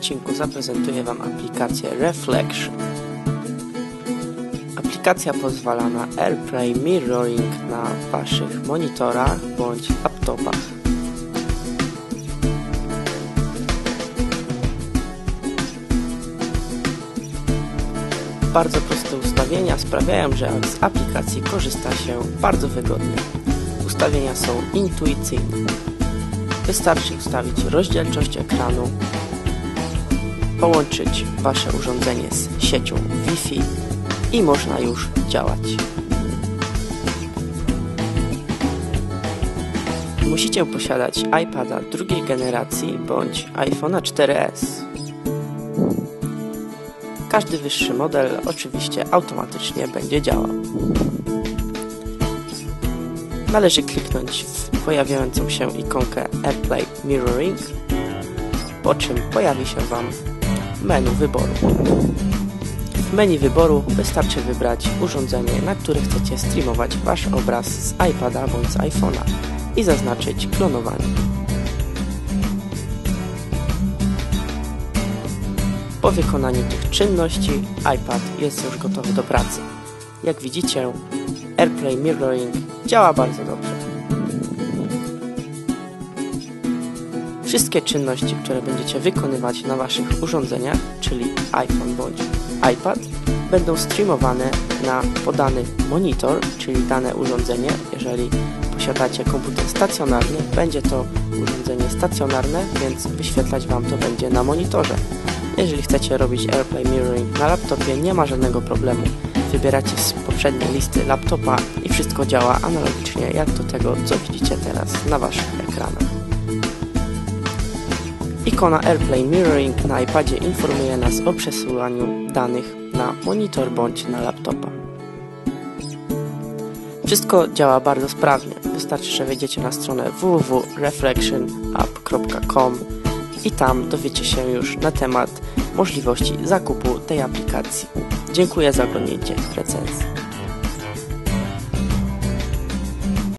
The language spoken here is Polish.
odcinku zaprezentuję Wam aplikację Reflection. Aplikacja pozwala na AirPlay Mirroring na Waszych monitorach bądź laptopach. Bardzo proste ustawienia sprawiają, że z aplikacji korzysta się bardzo wygodnie. Ustawienia są intuicyjne. Wystarczy ustawić rozdzielczość ekranu, połączyć Wasze urządzenie z siecią Wi-Fi i można już działać. Musicie posiadać iPada drugiej generacji bądź iPhone'a 4S. Każdy wyższy model oczywiście automatycznie będzie działał. Należy kliknąć w pojawiającą się ikonkę AirPlay Mirroring, po czym pojawi się Wam menu wyboru. W menu wyboru wystarczy wybrać urządzenie, na które chcecie streamować Wasz obraz z iPada bądź z iPhone'a i zaznaczyć klonowanie. Po wykonaniu tych czynności iPad jest już gotowy do pracy. Jak widzicie, AirPlay Mirroring działa bardzo dobrze. Wszystkie czynności, które będziecie wykonywać na Waszych urządzeniach, czyli iPhone bądź iPad, będą streamowane na podany monitor, czyli dane urządzenie. Jeżeli posiadacie komputer stacjonarny, będzie to urządzenie stacjonarne, więc wyświetlać Wam to będzie na monitorze. Jeżeli chcecie robić AirPlay Mirroring na laptopie, nie ma żadnego problemu. Wybieracie z poprzedniej listy laptopa i wszystko działa analogicznie jak do tego, co widzicie teraz na Waszych ekranach. Ikona AirPlay Mirroring na iPadzie informuje nas o przesyłaniu danych na monitor bądź na laptopa. Wszystko działa bardzo sprawnie. Wystarczy, że wejdziecie na stronę www.reflectionapp.com i tam dowiecie się już na temat możliwości zakupu tej aplikacji. Dziękuję za oglądnięcie recenzji.